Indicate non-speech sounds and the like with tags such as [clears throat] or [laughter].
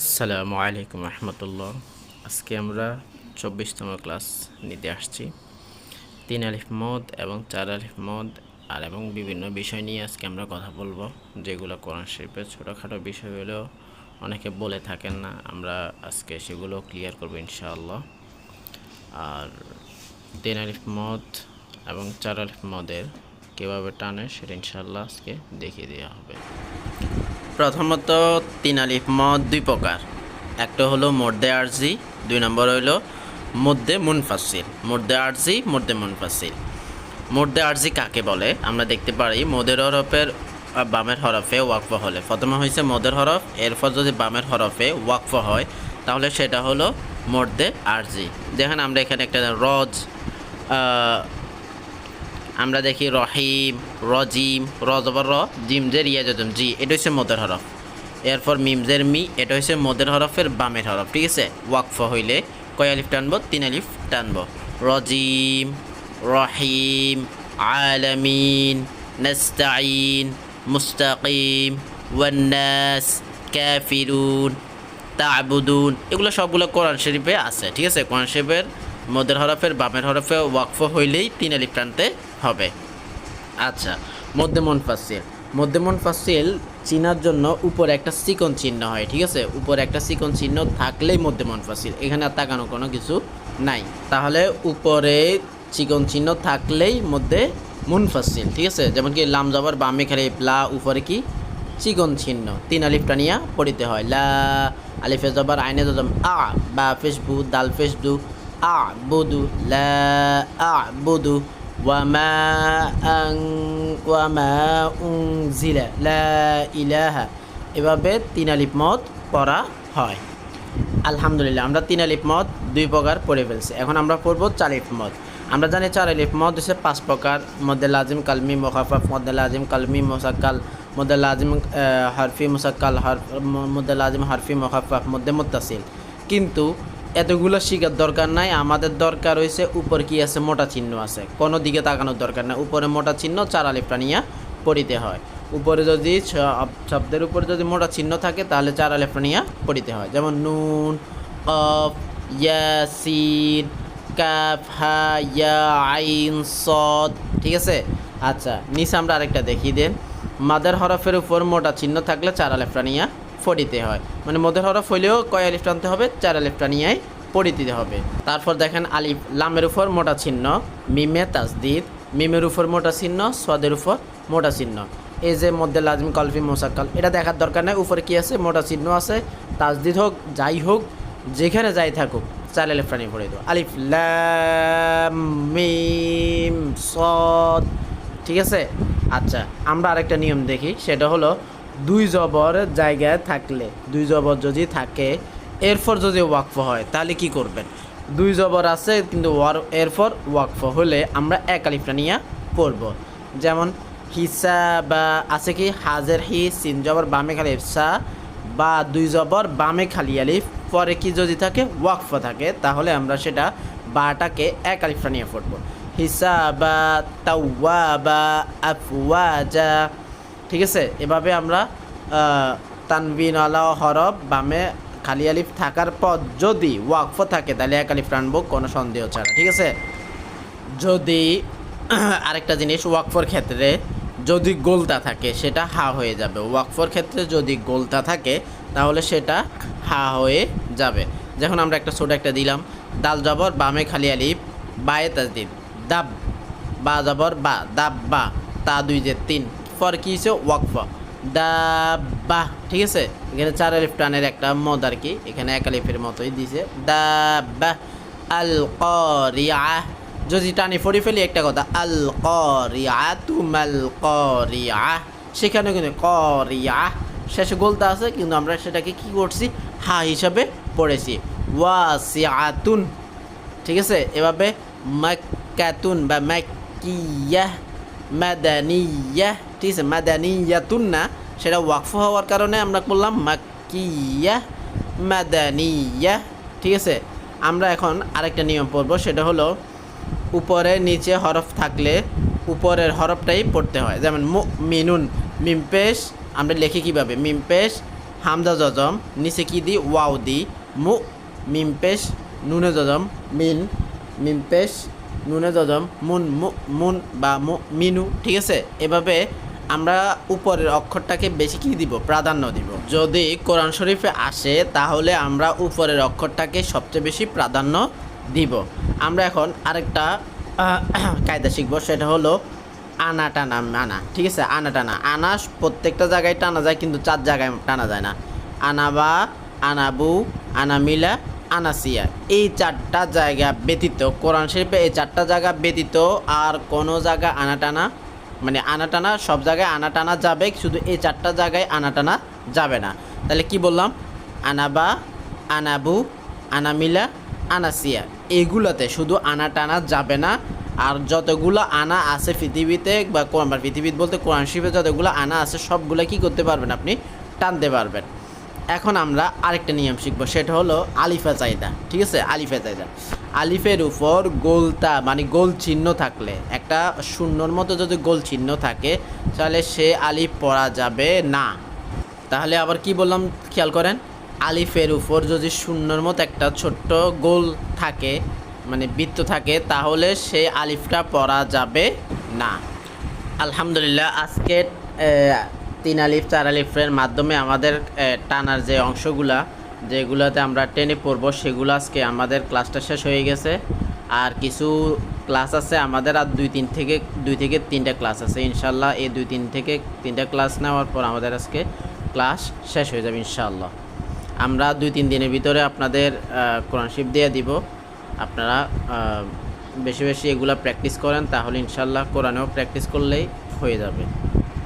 আসসালামু আলাইকুম রহমতুল্লাহ। আজকে আমরা চব্বিশতম ক্লাস নিতে আসছি। তিন আলিফ মদ এবং চার আলিফ মদ আর এবং বিভিন্ন বিষয় নিয়ে আজকে আমরা কথা বলব। যেগুলো কোরআন শরীফের ছোটোখাটো বিষয়গুলো অনেকে বলে থাকেন না, আমরা আজকে সেগুলো ক্লিয়ার করব ইনশাআল্লাহ। আর তিন আলিফ মদ এবং চার আলিফ মদের কীভাবে টানে সেটা ইনশাআল্লাহ আজকে দেখিয়ে দেওয়া হবে। প্রথমত তিন আলিফ মদ দুই প্রকার। একটা হলো মর্দে আরজি, দুই নম্বর হলো মধ্যে মুনফাসিল মর্দে আরজি মধ্যে মুনফাসিল মর্দে আরজি কাকে বলে? আমরা দেখতে পারি মদের হরফের বামের হরফে ওয়াকফ হলে। প্রথমে হয়েছে মদের হরফ, এরপর যদি বামের হরফে ওয়াকফ হয়, তাহলে সেটা হলো মর্দে আরজি। দেখেন আমরা এখানে একটা রজ আমরা দেখি রহিম, রজিম রজবর জিমজের ইয়াজম জি, এটা হচ্ছে মদের হরফ। এরপর মিমজের মি, এটা হচ্ছে মদের হরফের বামের হরফ, ঠিক আছে? ওয়াকফ হইলে কয় আলিফ টানবো? তিন আলিফ টানবো। রজিম, রহিম, আলামিন নাস্তাইন মুস্তাকিম, ওয়ান্নাস, কাফিরুন, তাবুদুন, এগুলো সবগুলো কোরআন শরীফে আছে, ঠিক আছে? কোরআন শরীফের মদের হরফের বামের হরফে ওয়াকফ হইলেই তিন আলিফ টানতে হবে। আচ্ছা মধ্যে মনফাসিল মধ্যে মনফাসিল চিনার জন্য উপরে একটা চিকন চিহ্ন হয়, ঠিক আছে? উপরে একটা চিকন চিহ্ন থাকলেই মধ্যে মনফাসিল এখানে আর তাকানো কোনো কিছু নাই। তাহলে উপরে চিকন চিহ্ন থাকলেই মধ্যে মুনফাসিল ঠিক আছে? যেমন কি লাম জবর বামে খেলে লা, উপরে কি? চিকন চিহ্ন। তিন আলিফ টানিয়া পড়িতে হয়। লা, আলিফে জবর, আইনে জম আ, বা ফেসবু দাল ফেসবু আ বুদু লা, আ বুদু ওয়ামা আং ওয়ামা উংজিলা লা ইলাহা এভাবে তিন আলিফ মত পড়া হয়। আলহামদুলিল্লাহ, আমরা তিন আলিফ মত দুই প্রকার পড়ে ফেলছি। এখন আমরা পড়ব চার আলিফ মদ। আমরা জানি চার আলিফ মদ হচ্ছে পাঁচ প্রকার। মধ্যে লাজিম, কালমি, মোখাফাফ, মধ্যে লাজিম, কালমি, মোসাক্কাল, মধ্যে লাজিম হরফি, মোসাক্কাল হর মধ্যে লাজিম, হরফি, মোখাফাফ, মধ্যে মুত্তাসিল। কিন্তু এতগুলো শিখার দরকার নাই, আমাদের দরকার হয়েছে উপর কি আছে মোটা চিহ্ন আছে। কোনো দিকে তাকানোর দরকার নাই। উপরে মোটা চিহ্ন চার আলিফটা নিয়ে পড়িতে হয়। উপরে যদি শব্দের উপরে যদি মোটা চিহ্ন থাকে, তাহলে চার আলিফটা নিয়ে পড়িতে হয়। যেমন নুন অফ ইয়াসিন, কাফ, হা, ইয়া, আইন, সদ, ঠিক আছে? আচ্ছা নিচে আমরা আরেকটা দেখিয়ে দেন। মাদের হরফের উপর মোটা চিহ্ন থাকলে চার আলিফটা নিয়ে পড়িতে হয়। মানে মদের হরফ হইলেও কয় আলিফ টানতে হবে? চার আলিফটা নিয়েই পড়িতে হবে। তারপর দেখেন আলিফ, লামের উপর মোটা চিহ্ন, মিমে তাজদিদ, মিমের উপর মোটা চিহ্ন সোয়াদের উপর মোটা চিহ্ন। এই যে মধ্যে লাজমি, কলফি, মোসাক্কাল, এটা দেখার দরকার নেই, উপরে কী আছে? মোটা চিহ্ন আছে। তাজদিদ হোক, যাই হোক, যেখানে যাই থাকুক, চার আলিফটা নিয়ে পড়ে দেবো। আলিফ মিম, সদ, ঠিক আছে? আচ্ছা আমরা আরেকটা নিয়ম দেখি, সেটা হলো দুই জবর জায়গায় থাকলে, দুই জবর যদি থাকে, এরপর যদি ওয়াকফ হয়, তাহলে কি করবেন? দুই জবর আছে, কিন্তু এরপর ওয়াকফ হলে আমরা এক আলিফটা নিয়ে পড়ব। যেমন, হিসা বা আছে কি? হাজের হি, সিন জবর, বামে খালি ইফসা বা দুই জবর, বামে খালি আলিফ, পরে কি যদি থাকে, ওয়াকফ থাকে, তাহলে আমরা সেটা বাটাকে এক আলিফটা নিয়ে পড়ব। হিসাবা তাওয়াবা আফওয়াজা ঠিক আছে? এভাবে আমরা তানবিন আলা হরফ বামে খালি আলিফ থাকার পর যদি ওয়াকফ থাকে, তাহলে এক আলিফ টানবো, কোনো সন্দেহ ছাড়া, ঠিক আছে? যদি [clears throat] আরেকটা জিনিস, ওয়াকফর ক্ষেত্রে যদি গোলতা থাকে, সেটা হা হয়ে যাবে। ওয়াকফর ক্ষেত্রে যদি গোলতা থাকে, তাহলে সেটা হা হয়ে যাবে। যখন আমরা একটা ছোট একটা দিলাম, দাল জবর, বামে খালি আলিফ, বায়ে তাজদিদ, দাব, বা জবর, বা, দাব, বা, তা দুই যে তিন ফর কি হচ্ছে ওয়াকফ। দাব্বা। ঠিক আছে? এখানে চার আলিফ টানের একটা মদ আর কি। এখানে এক আলিফের মতোই দিছে। দাব্বা। আল করিয়া যদি টানি ফরি ফেলি, একটা কথা। আল করিয়া তুমাল করিয়া সেখানে কিন্তু করিয়া। শেষে গোলতা আছে, কিন্তু আমরা সেটাকে কি করছি? হা হিসাবে পড়েছি। ওয়াসিআতুন। ঠিক আছে? এভাবে মাক্কাতুন বা মাক্কিয়াহ মাদানিয়াহ ঠিক আছে মাদানিয়াতুন না সেটা ওয়াকফ হওয়ার কারণে আমরা বললাম মাক্কিয়াহ মাদানিয়াহ ঠিক আছে। আমরা এখন আরেকটা নিয়ম পড়ব, সেটা হলো উপরে নিচে হরফ থাকলে উপরের হরফটাই পড়তে হয়। যেমন মু মিনুন মিমপেশ আমরা লিখি কীভাবে? মিমপেশ হামজা জজম, নিচে কি দি? ওয়াও দি। মু, মিম পেশ, নুনে জজম, মিন, মিম পেশ নুনে জজম মুন মু, মুন বা মু, মিনু, ঠিক আছে? এভাবে আমরা উপরের অক্ষরটাকে বেশি কি দিব? প্রাধান্য দিব। যদি কোরআন শরীফে আসে, তাহলে আমরা উপরের অক্ষরটাকে সবচেয়ে বেশি প্রাধান্য দিব। আমরা এখন আরেকটা [clears throat] কায়দা শিখব। সেটা হলো আনা টানা আনা ঠিক আছে? আনা টানা। আনা প্রত্যেকটা জায়গায় টানা যায়, কিন্তু চার জায়গায় টানা যায় না। আনাবা আনাবু আনামিলা আনাসিয়া। এই চারটা জায়গা ব্যতীত, কোরআন শরীফে এই চারটা জায়গা ব্যতীত আর কোনো জায়গা আনা টানা মানে আনা টানা সব জায়গায় আনা টানা যাবে, শুধু এই চারটা জায়গায় আনা টানা যাবে না। তাহলে কি বললাম? আনাবা, আনাবু, আনামিলা, আনাসিয়া। এগুলোতে শুধু আনা টানা যাবে না, আর যতগুলো আনা আছে পৃথিবীতে বা বা পৃথিবীতে বলতে কোরআন শিফে যতগুলো আনা আছে, সবগুলো কি করতে পারবেন আপনি? টানতে পারবেন। এখন আমরা আরেকটা নিয়ম শিখব, সেটা হলো আলিফা চাহিদা ঠিক আছে? আলিফা চাহিদা আলিফের উপর গোলতা মানে গোল চিহ্ন থাকলে, একটা শূন্যর মতো যদি গোল চিহ্ন থাকে, তাহলে সে আলিফ পড়া যাবে না। তাহলে আবার কি বললাম, খেয়াল করেন? আলিফের উপর যদি শূন্যর মতো একটা ছোট্ট গোল থাকে মানে বৃত্ত থাকে, তাহলে সে আলিফটা পড়া যাবে না। আলহামদুলিল্লাহ আজকে তিন আলিফ চার আলিফের মাধ্যমে আমাদের টানার যে অংশগুলা যেগুলোতে আমরা টেনে পড়ব সেগুলো আজকে আমাদের ক্লাসটা শেষ হয়ে গেছে। আর কিছু ক্লাস আছে আমাদের আর দুই তিন থেকে দুই থেকে তিনটা ক্লাস আছে। ইনশাল্লাহ এই দুই তিন থেকে তিনটা ক্লাস নেওয়ার পর আমাদের আজকে ক্লাস শেষ হয়ে যাবে ইনশাআল্লাহ আমরা দুই তিন দিনের ভিতরে আপনাদের আহ, কোরআন শিপ দিয়ে দিব। আপনারা বেশি বেশি এগুলা প্র্যাকটিস করেন তাহলে ইনশাল্লাহ কোরআনেও প্র্যাকটিস করলেই হয়ে যাবে।